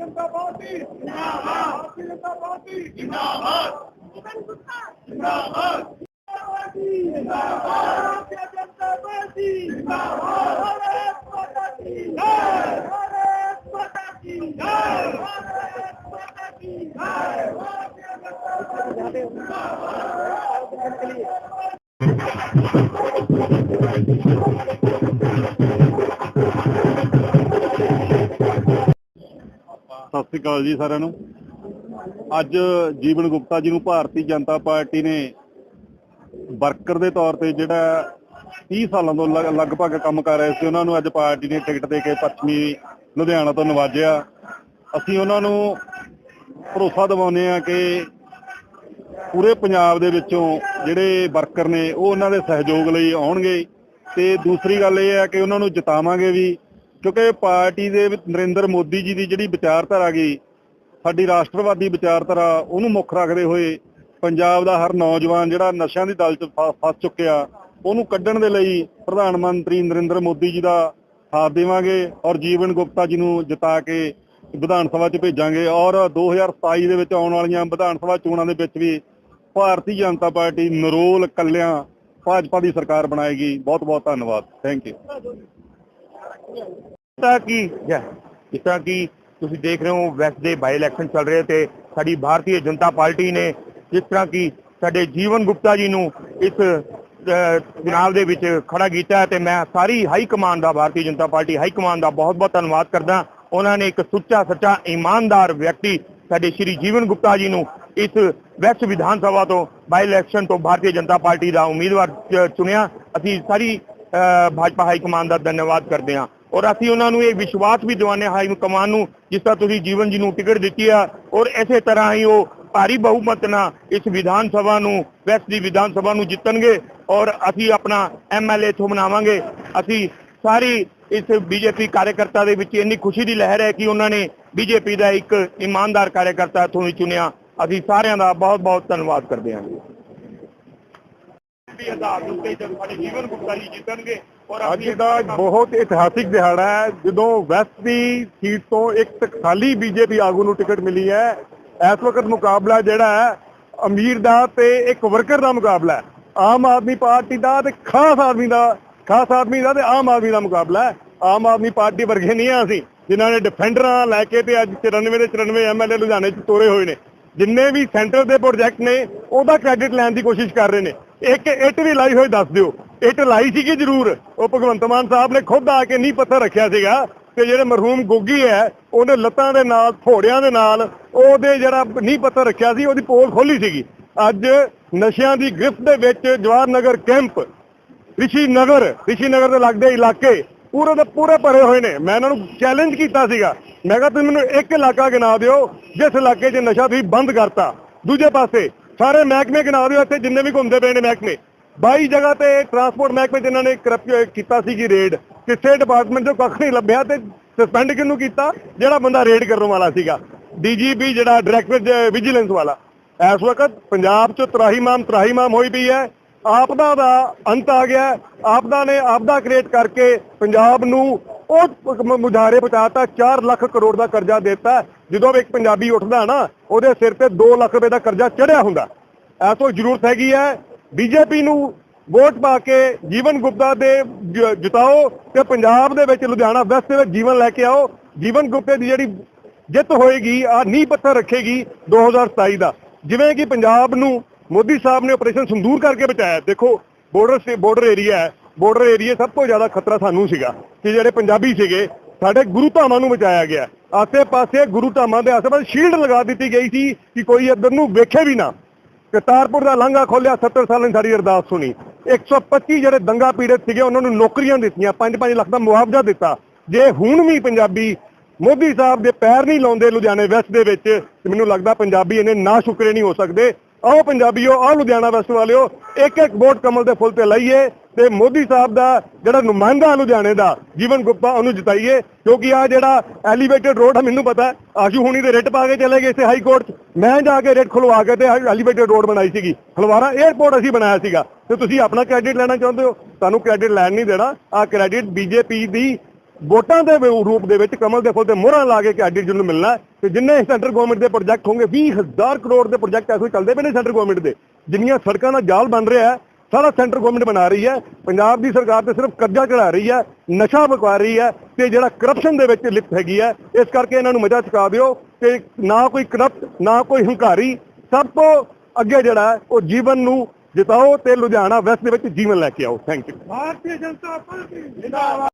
जनता party. Bharatiya Janata party. हो जिंदाबाद। जिंदाबाद। जनता जिंदाबाद। भारत माता की भारत माता की भारत माता की जय। भारत माता ਸਤਿ ਸ੍ਰੀ ਅਕਾਲ ਜੀ ਸਾਰਿਆਂ ਨੂੰ। ਅੱਜ ਜੀਵਨ ਗੁਪਤਾ ਜੀ ਨੂੰ ਭਾਰਤੀ ਜਨਤਾ ਪਾਰਟੀ ਨੇ ਵਰਕਰ ਦੇ ਤੌਰ ਤੇ ਜਿਹੜਾ 30 ਸਾਲਾਂ ਤੋਂ ਲਗਭਗ ਕੰਮ ਕਰ ਰਹੇ ਸੀ, ਉਹਨਾਂ ਨੂੰ ਅੱਜ ਪਾਰਟੀ ਨੇ ਟਿਕਟ ਦੇ ਕੇ ਪੱਛਮੀ ਲੁਧਿਆਣਾ ਤੋਂ ਨਵਾਜਿਆ। ਅਸੀਂ ਉਹਨਾਂ ਨੂੰ ਭਰੋਸਾ ਦਿਵਾਉਂਦੇ ਆ ਕਿ ਪੂਰੇ ਪੰਜਾਬ ਦੇ ਵਿੱਚੋਂ ਜਿਹੜੇ ਵਰਕਰ ਨੇ, ਉਹ ਉਹਨਾਂ ਦੇ ਸਹਿਯੋਗ ਲਈ ਆਉਣਗੇ। ਤੇ ਦੂਸਰੀ ਗੱਲ ਇਹ ਹੈ ਕਿ ਉਹਨਾਂ ਨੂੰ ਜਿਤਾਵਾਂਗੇ ਵੀ। ਕਿਉਂਕਿ ਪਾਰਟੀ ਦੇ ਵਿੱਚ ਨਰਿੰਦਰ ਮੋਦੀ ਜੀ ਦੀ ਜਿਹੜੀ ਵਿਚਾਰਧਾਰਾ ਗਈ ਸਾਡੀ ਰਾਸ਼ਟਰਵਾਦੀ ਵਿਚਾਰਧਾਰਾ, ਉਹਨੂੰ ਮੁੱਖ ਰੱਖਦੇ ਹੋਏ ਪੰਜਾਬ ਦਾ ਹਰ ਨੌਜਵਾਨ ਜਿਹੜਾ ਨਸ਼ਿਆਂ ਦੀ ਦਲ 'ਚ ਫਸ ਚੁੱਕਿਆ, ਉਹਨੂੰ ਕੱਢਣ ਦੇ ਲਈ ਪ੍ਰਧਾਨ ਮੰਤਰੀ ਨਰਿੰਦਰ ਮੋਦੀ ਜੀ ਦਾ ਸਾਥ ਦੇਵਾਂਗੇ ਔਰ ਜੀਵਨ ਗੁਪਤਾ ਜੀ ਨੂੰ ਜਿਤਾ ਕੇ ਵਿਧਾਨ ਸਭਾ 'ਚ ਭੇਜਾਂਗੇ ਔਰ 2027 ਦੇ ਵਿੱਚ ਆਉਣ ਵਾਲੀਆਂ ਵਿਧਾਨ ਸਭਾ ਚੋਣਾਂ ਦੇ ਵਿੱਚ ਵੀ ਭਾਰਤੀ ਜਨਤਾ ਪਾਰਟੀ ਨਰੋਲ ਕੱਲਿਆਂ ਭਾਜਪਾ ਦੀ ਸਰਕਾਰ ਬਣਾਏਗੀ। ਬਹੁਤ ਬਹੁਤ ਧੰਨਵਾਦ। ਥੈਂਕ ਯੂ ਤਾਂ ਕਿ? ਜਿਸ ਤਰ੍ਹਾਂ ਕਿ? ਤੁਸੀਂ ਦੇਖ ਰਹੇ ਹੋ ਵੈਸਟ ਦੇ ਬਾਈ ਇਲੈਕਸ਼ਨ ਚੱਲ ਰਹੇ ਤੇ ਸਾਡੀ ਭਾਰਤੀ ਜਨਤਾ ਪਾਰਟੀ ਨੇ ਜਿਸ ਤਰ੍ਹਾਂ ਕਿ ਸਾਡੇ ਜੀਵਨ ਗੁਪਤਾ ਜੀ ਨੂੰ ਇਸ ਅਹ, ਚੁਣਾਵ ਦੇ ਵਿੱਚ ਖੜਾ ਕੀਤਾ ਹੈ ਤੇ ਮੈਂ ਸਾਰੀ ਹਾਈ ਕਮਾਂਡ ਦਾ Bharatiya Janata party high command ਦਾ ਬਹੁਤ-ਬਹੁਤ ਧੰਨਵਾਦ ਕਰਦਾ ਉਹਨਾਂ ਨੇ ਇੱਕ ਸੁੱਚਾ ਸੱਚਾ ਇਮਾਨਦਾਰ ਵਿਅਕਤੀ ਸਾਡੇ ਸ਼੍ਰੀ ਜੀਵਨ ਗੁਪਤਾ ਜੀ ਨੂੰ ਇਸ ਵੈਸਟ ਵਿਧਾਨ ਸਭਾ ਤੋਂ ਬਾਈ ਇਲੈਕਸ਼ਨ ਤੋਂ ਭਾਰਤੀ ਜਨਤਾ ਪਾਰਟੀ ਦਾ ਉਮੀਦਵਾਰ ਚੁਣਿਆ। ਅਸੀਂ ਸਾਰੀ ਭਾਜਪਾ ਹਾਈ ਕਮਾਂਡ ਦਾ ਧੰਨਵਾਦ ਕਰਦੇ ਹਾਂ। ਔਰ ਅਸੀਂ ਉਹਨਾਂ ਨੂੰ ਇਹ ਵਿਸ਼ਵਾਸ ਵੀ ਦਿਵਾਉਂਦੇ ਹਾਂ, ਹਾਈ ਕਮਾਨ ਨੂੰ, ਜਿਸ ਤਰ੍ਹਾਂ ਤੁਸੀਂ ਜੀਵਨ ਜੀ ਨੂੰ ਟਿਕਟ ਦਿੱਤੀ ਆ, ਔਰ ਇਸੇ ਤਰ੍ਹਾਂ ਹੀ ਉਹ ਭਾਰੀ ਬਹੁਮਤ ਨਾਲ ਇਸ ਵਿਧਾਨ ਸਭਾ ਨੂੰ ਵੈਸਟ ਦੀ ਵਿਧਾਨ ਸਭਾ ਨੂੰ ਜਿੱਤਣਗੇ, ਔਰ ਅਸੀਂ ਆਪਣਾ ਐਮਐਲਏ ਇੱਥੋਂ ਬਣਾਵਾਂਗੇ। ਅਸੀਂ ਸਾਰੀ ਇਸ ਬੀਜੇਪੀ ਕਾਰਜਕਰਤਾ ਦੇ ਵਿੱਚ ਇੰਨੀ ਖੁਸ਼ੀ ਦੀ ਲਹਿਰ ਹੈ ਕਿ ਉਹਨਾਂ ਨੇ ਬੀਜੇਪੀ ਦਾ ਇੱਕ ਇਮਾਨਦਾਰ ਕਾਰਜਕਰਤਾ ਇੱਥੋਂ ਹੀ ਚੁਣਿਆ। ਅਸੀਂ ਸਾਰਿਆਂ ਦਾ ਬਹੁਤ ਬਹੁਤ ਧੰਨਵਾਦ ਕਰਦੇ ਹਾਂ ਵੀ ਆਧਾਰ ਉੱਤੇ ਜਦ ਸਾਡੇ ਜੀਵਨ ਗੁਪਤਾ ਜੀ ਜਿੱਤਣਗੇ। ਅੱਜ ਅਸੀਂ ਦਾ ਬਹੁਤ ਇਤਿਹਾਸਿਕ ਦਿਹਾੜਾ ਹੈ। ਜਦੋਂ ਵੈਸਟ ਦੀ ਸੀਟ ਤੋਂ ਇੱਕ ਟਕਸਾਲੀ ਬੀਜੇਪੀ ਆਗੂ ਨੂੰ ਟਿਕਟ ਮਿਲੀ ਹੈ। ਇਸ ਵਕਤ ਮੁਕਾਬਲਾ ਜਿਹੜਾ ਹੈ, ਅਮੀਰ ਦਾ ਤੇ ਇੱਕ ਵਰਕਰ ਦਾ ਮੁਕਾਬਲਾ ਹੈ। ਆਮ ਆਦਮੀ ਪਾਰਟੀ ਦਾ ਤੇ ਖਾਸ ਆਦਮੀ ਦਾ, ਖਾਸ ਆਦਮੀ ਦਾ ਤੇ ਆਮ ਆਦਮੀ ਦਾ ਮੁਕਾਬਲਾ ਹੈ। ਆਮ ਆਦਮੀ ਪਾਰਟੀ ਵਰਗੇ ਨਹੀਂ ਆ ਅਸੀਂ। ਜਿਨ੍ਹਾਂ ਨੇ ਡਿਫੈਂਡਰਾਂ ਲੈ ਕੇ ਤੇ ਅੱਜ 94 ਦੇ 94 ਐਮਐਲਏ ਲੁਧਿਆਣੇ 'ਚ ਤੋਰੇ ਹੋਏ ਨੇ। ਜਿੰਨੇ ਵੀ ਸੈਂਟਰ ਦੇ ਪ੍ਰੋਜੈਕਟ ਨੇ, ਉਹਦਾ ਕ੍ਰੈਡਿਟ ਲੈਣ ਦੀ ਕੋਸ਼ਿਸ਼ ਕਰ ਰਹੇ ਨੇ। ਇੱਕ ਇੱਟ ਵੀ ਲਾਈ ਹੋਈ ਦੱਸ ਦਿਓ। ਇੱਟ ਲਾਈ ਸੀਗੀ ਜ਼ਰੂਰ। ਉਹ ਭਗਵੰਤ ਮਾਨ ਸਾਹਿਬ ਨੇ ਖੁਦ ਆ ਕੇ ਨਹੀਂ ਪੱਥਰ ਰੱਖਿਆ ਸੀਗਾ ਤੇ ਜਿਹੜੇ ਮਰਹੂਮ ਗੋਗੀ ਹੈ ਉਹਨੇ ਲੱਤਾਂ ਦੇ ਨਾਲ, ਥੋੜਿਆਂ ਦੇ ਨਾਲ, ਉਹਦੇ ਜਿਹੜਾ ਨੀਂਹ ਪੱਥਰ ਰੱਖਿਆ ਸੀ, ਉਹਦੀ ਪੋਲ ਖੋਲੀ ਸੀਗੀ। ਅੱਜ ਨਸ਼ਿਆਂ ਦੀ ਗ੍ਰਿਫਤ ਦੇ ਵਿੱਚ ਜਵਾਹਰ ਨਗਰ ਕੈਂਪ ਰਿਸ਼ੀ ਨਗਰ ਰਿਸ਼ੀ ਨਗਰ ਦੇ ਲੱਗਦੇ ਇਲਾਕੇ, ਪੂਰੇ ਦੇ ਪੂਰੇ ਭਰੇ ਹੋਏ ਨੇ। ਮੈਂ ਇਹਨਾਂ ਨੂੰ ਚੈਲੰਜ ਕੀਤਾ ਸੀਗਾ। ਮੈਂ ਕਿਹਾ, ਤੁਸੀਂ ਮੈਨੂੰ ਇੱਕ ਇਲਾਕਾ ਗਿਣਾ ਦਿਓ, ਜਿਸ ਇਲਾਕੇ 'ਚ ਨਸ਼ਾ ਤੁਸੀਂ ਬੰਦ ਕਰਤਾ। ਦੂਜੇ ਪਾਸੇ ਸਾਰੇ ਮਹਿਕਮੇ ਗਿਣਾ ਦਿਓ ਇੱਥੇ, ਜਿੰਨੇ ਵੀ ਘੁੰਮਦੇ ਪਏ ਨੇ ਮਹਿਕਮੇ। 22 ਜਗ੍ਹਾ ਤੇ ਟਰਾਂਸਪੋਰਟ ਮਹਿਕਮੇ 'ਚ ਨੇ ਕਰਪਟ ਕੀਤਾ ਸੀ ਜੀ ਰੇਡ ਕਿਸੇ ਡਿਪਾਰਟਮੈਂਟ 'ਚੋਂ ਕੱਖ ਨਹੀਂ ਲੱਭਿਆ ਤੇ ਸਸਪੈਂਡ ਕਿਹਨੂੰ ਕੀਤਾ? ਜਿਹੜਾ ਬੰਦਾ ਰੇਡ ਕਰਨ ਵਾਲਾ ਸੀਗਾ। ਡੀਜੀਪੀ ਜਿਹੜਾ ਡਾਇਰੈਕਟਰ ਵਿਜੀਲੈਂਸ ਵਾਲਾ। ਇਸ ਵਕਤ ਪੰਜਾਬ 'ਚ ਤਰਾਹੀਮਾਮ ਤਰਾਹੀਮਾਮ ਹੋਈ ਪਈ ਹੈ। ਆਪਦਾ ਦਾ ਅੰਤ ਆ ਗਿਆ। ਆਪਦਾ ਨੇ ਆਪਦਾ ਕ੍ਰੀਏਟ ਕਰਕੇ ਪੰਜਾਬ ਨੂੰ ਉਹ ਮ- ਮੁਜ਼ਾਹਰੇ ਪਹੁੰਚਾਤਾ 4 ਲੱਖ ਕਰੋੜ ਦਾ ਕਰਜ਼ਾ ਦਿੱਤਾ ਜਦੋਂ ਇੱਕ ਪੰਜਾਬੀ ਉੱਠਦਾ ਨਾ, ਉਹਦੇ ਸਿਰ ਤੇ 2 ਲੱਖ ਰੁਪਏ ਦਾ ਕਰਜ਼ਾ ਚੜਿਆ ਹੁੰਦਾ ਐਸੋ ਜ਼ਰੂਰਤ ਹੈਗੀ ਹੈ, ਬੀਜੇਪੀ ਨੂੰ ਵੋਟ ਪਾ ਕੇ ਜੀਵਨ ਗੁਪਤਾ ਦੇ ਜ- ਜਿਤਾਓ ਤੇ ਪੰਜਾਬ ਦੇ ਵਿੱਚ ਲੁਧਿਆਣਾ ਵੈਸਟ ਦੇ ਵਿੱਚ ਜੀਵਨ ਲੈ ਕੇ ਆਓ। ਜੀਵਨ ਗੁਪਤੇ ਦੀ ਜਿਹੜੀ ਜਿੱਤ ਹੋਏਗੀ, ਆ ਨੀਂਹ ਪੱਥਰ ਰੱਖੇਗੀ 2027 ਦਾ। ਜਿਵੇਂ ਕਿ ਪੰਜਾਬ ਨੂੰ ਮੋਦੀ ਸਾਹਿਬ ਨੇ ਆਪਰੇਸ਼ਨ ਸੰਦੂਰ ਕਰਕੇ ਬਚਾਇਆ। ਦੇਖੋ ਬਾਰਡਰ ਸੇ ਬਾਰਡਰ ਏਰੀਆ ਹੈ। ਬਾਰਡਰ ਏਰੀਆ ਸਭ ਤੋਂ ਜ਼ਿਆਦਾ ਖਤਰਾ ਸਾਨੂੰ ਸੀਗਾ ਕਿ ਜਿਹੜੇ ਪੰਜਾਬੀ ਸੀਗੇ, ਸਾਡੇ ਗੁਰੂ ਧਾਮਾਂ ਨੂੰ ਬਚਾਇਆ ਗਿਆ। ਆਸੇ ਪਾਸੇ ਗੁਰੂ ਧਾਮਾਂ ਦੇ ਆਸੇ-ਪਾਸੇ ਸ਼ੀਲਡ ਲਗਾ ਦਿੱਤੀ ਗਈ ਸੀ ਕਿ ਕੋਈ ਇੱਧਰ ਨੂੰ ਵੇਖੇ ਵੀ ਨਾ। ਕਰਤਾਰਪੁਰ ਦਾ ਲਾਂਘਾ ਖੋਲਿਆ 70 ਸਾਲਾਂ ਦੀ ਸਾਡੀ ਅਰਦਾਸ ਸੁਣੀ। 125 ਜਿਹੜੇ ਦੰਗਾ ਪੀੜਤ ਸੀਗੇ, ਉਹਨਾਂ ਨੂੰ ਨੌਕਰੀਆਂ ਦਿੱਤੀਆਂ 5-5 ਲੱਖ ਦਾ ਮੁਆਵਜ਼ਾ ਦਿੱਤਾ। ਜੇ ਹੁਣ ਵੀ ਪੰਜਾਬੀ ਮੋਦੀ ਸਾਹਿਬ ਦੇ ਪੈਰ ਨਹੀਂ ਲਾਉਂਦੇ ਲੁਧਿਆਣੇ ਵੈਸਟ ਦੇ ਵਿੱਚ ਮੈਨੂੰ ਲੱਗਦਾ ਪੰਜਾਬੀ ਇਹਨੇ ਨਾ ਸ਼ੁਕਰੇ ਨਹੀਂ ਹੋ ਸਕਦੇ। ਆਓ ਪੰਜਾਬੀਓ ਆਓ ਲੁਧਿਆਣਾ ਵੈਸਟ ਵਾਲਿਓ ਇੱਕ ਇੱਕ ਵੋਟ ਕਮਲ ਦੇ ਫੁੱਲ ਤੇ ਲਾਈਏ। ਤੇ ਮੋਦੀ ਸਾਹਿਬ ਦਾ ਜਿਹੜਾ ਨੁਮਾਇੰਦਾ ਲੁਧਿਆਣੇ ਦਾ ਜੀਵਨ ਗੁਪਤਾ, ਉਹਨੂੰ ਜਿਤਾਈਏ, ਕਿਉਂਕਿ ਆ ਜਿਹੜਾ ਐਲੀਵੇਟਡ ਰੋਡ ਹੈ ਮੈਨੂੰ ਪਤਾ, ਆਸ਼ੂ ਹੁਣੀ ਦੇ ਰਿਟ ਪਾ ਕੇ ਚਲੇ ਗਏ ਇਸੇ ਹਾਈ ਕੋਰਟ 'ਚ। ਮੈਂ ਜਾ ਕੇ ਰਿਟ ਖੁਲਵਾ ਕੇ ਤੇ ਐਲੀਵੇਟਡ ਰੋਡ ਬਣਾਈ ਸੀਗੀ। ਹਲਵਾਰਾ 에ਅਰਪੋਰਟ ਅਸੀਂ ਬਣਾਇਆ ਸੀਗਾ। ਤੇ ਤੁਸੀਂ ਆਪਣਾ ਕ੍ਰੈਡਿਟ ਲੈਣਾ ਚਾਹੁੰਦੇ ਹੋ? ਤੁਹਾਨੂੰ ਕ੍ਰੈਡਿਟ ਲੈਣ ਨਹੀਂ ਦੇਣਾ। ਆ ਕ੍ਰੈਡਿਟ ਬੀਜੇਪੀ ਦੀ ਵੋਟਾਂ ਦੇ ਰੂਪ ਦੇ ਵਿੱਚ ਕਮਲ ਦੇ ਫੁੱਲ ਤੇ ਮੋਹਰਾਂ ਲਾ ਕੇ ਕਿ ਜਿਹਨੂੰ ਮਿਲਣਾ ਹੈ। ਤੇ ਜਿੰਨੇ ਸੈਂਟਰ ਗਵਰਨਮੈਂਟ ਦੇ ਪ੍ਰੋਜੈਕਟ ਹੋਣਗੇ 20000 ਕਰੋੜ ਦੇ ਪ੍ਰੋਜੈਕਟ ਐਸੇ ਚੱਲਦੇ ਪਏ ਨੇ ਸੈਂਟਰ ਗਵਰਨਮੈਂਟ ਦੇ। ਜਿੰਨੀਆਂ ਸੜਕਾਂ ਦਾ ਜਾਲ ਬਣ ਰਿਹਾ ਸਾਰਾ ਸੈਂਟਰ ਗਵਰਨਮੈਂਟ ਬਣਾ ਰਹੀ ਹੈ। ਪੰਜਾਬ ਦੀ ਸਰਕਾਰ ਤੇ ਸਿਰਫ ਕਰਜ਼ਾ ਚੜਾ ਰਹੀ ਹੈ, ਨਸ਼ਾ ਬਕਵਾ ਰਹੀ ਹੈ ਤੇ ਜਿਹੜਾ ਕਰਪਸ਼ਨ ਦੇ ਵਿੱਚ ਲਿਪਤ ਹੈਗੀ ਹੈ, ਇਸ ਕਰਕੇ ਇਹਨਾਂ ਨੂੰ ਮਜ਼ਾ ਚੁਕਾ ਦਿਓ ਤੇ ਨਾ ਕੋਈ ਕਰਪਟ ਨਾ ਕੋਈ ਹੰਕਾਰੀ, ਸਭ ਤੋਂ ਅੱਗੇ ਜਿਹੜਾ ਉਹ ਜੀਵਨ ਨੂੰ ਜਿਤਾਓ ਤੇ ਲੁਧਿਆਣਾ ਵੈਸਟ ਦੇ ਵਿੱਚ ਜੀਵਨ ਲੈ ਕੇ ਆਓ। Thank you Bharatiya Janata party, ਜਿੰਦਾਬਾਦ।